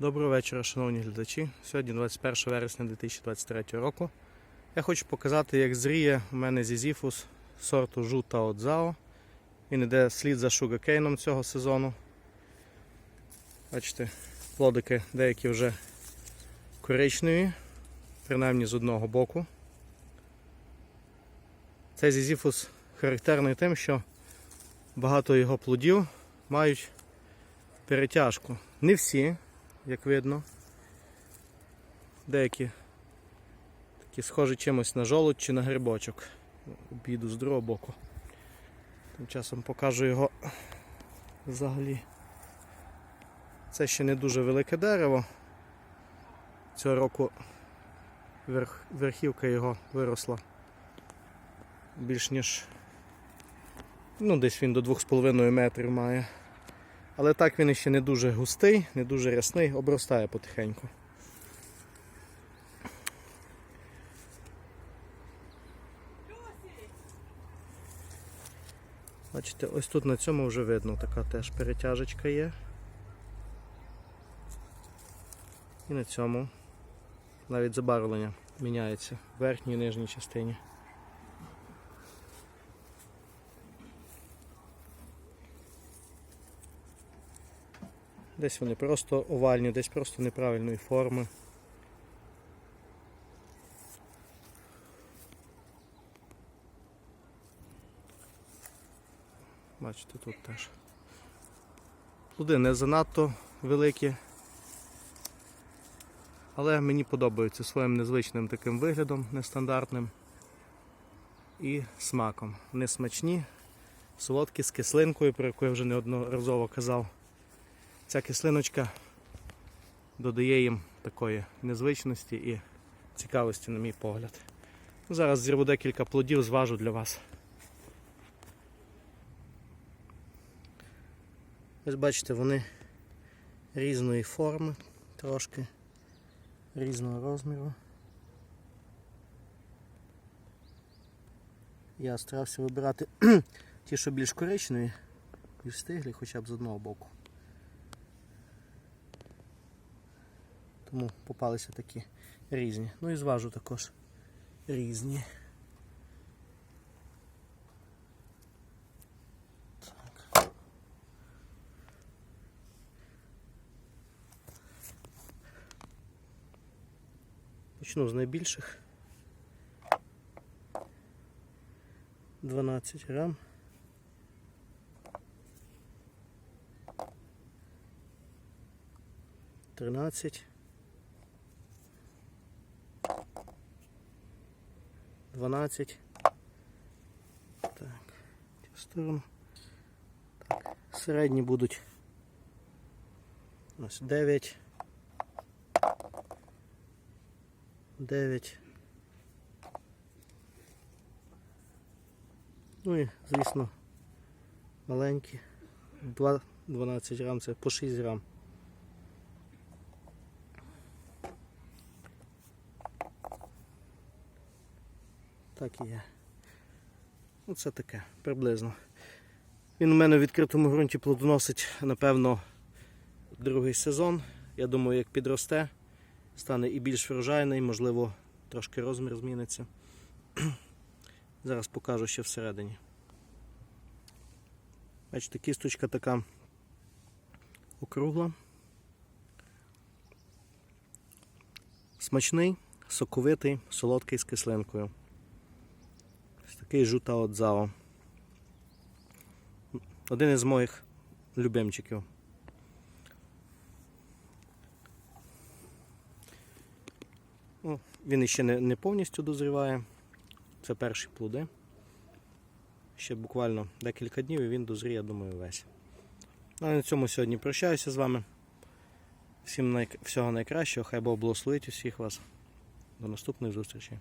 Доброго вечора, шановні глядачі. Сьогодні 21 вересня 2023 року. Я хочу показати, як зріє у мене зізіфус сорту Жута Отзао. Він іде слід за шугакейном цього сезону. Бачите, плодики деякі вже коричневі, принаймні з одного боку. Цей зізіфус характерний тим, що багато його плодів мають перетяжку. Не всі, як видно. Деякі такі схожі чимось на жолудь чи на грибочок. Обійду з другого боку. Тим часом покажу його взагалі. Це ще не дуже велике дерево. Цього року верх, верхівка його виросла більш ніж ну, десь він до 2,5 метрів має. Але так він ще не дуже густий, не дуже рясний, обростає потихеньку. Бачите, ось тут на цьому вже видно, така теж перетяжечка є. І на цьому навіть забарвлення міняється в верхній і нижній частині. Десь вони просто овальні, десь просто неправильної форми. Бачите, тут теж. Плоди не занадто великі, але мені подобаються своїм незвичним таким виглядом, нестандартним і смаком. Вони смачні, солодкі з кислинкою, про яку я вже неодноразово казав. Ця кислиночка додає їм такої незвичності і цікавості, на мій погляд. Зараз зірву декілька плодів, зважу для вас. Ось бачите, вони різної форми, трошки різного розміру. Я старався вибирати ті, що більш коричневі і встиглі хоча б з одного боку. Тому попалися такі різні. Ну і зважу також різні. Так. Почну з найбільших. 12 грам. Тринадцять. 12. Так, цю сторону. Так, середні будуть ось 9. 9. Ну і, звісно, маленькі. 2, 12 грам, це по 6 грам. Так і є. Ну це таке, приблизно. Він у мене в відкритому ґрунті плодоносить, напевно, другий сезон. Я думаю, як підросте, стане і більш врожайний, можливо, трошки розмір зміниться. Зараз покажу ще всередині. Бачите, кісточка така округла. Смачний, соковитий, солодкий з кислинкою. Ось такий жута отзао. Один із моїх любимчиків. Ну, він іще не, не повністю дозріває. Це перші плоди. Ще буквально декілька днів і він дозріє, я думаю, весь. Ну, а на цьому сьогодні прощаюся з вами. Всім най... всього найкращого, хай Бог благословить усіх вас. До наступної зустрічі.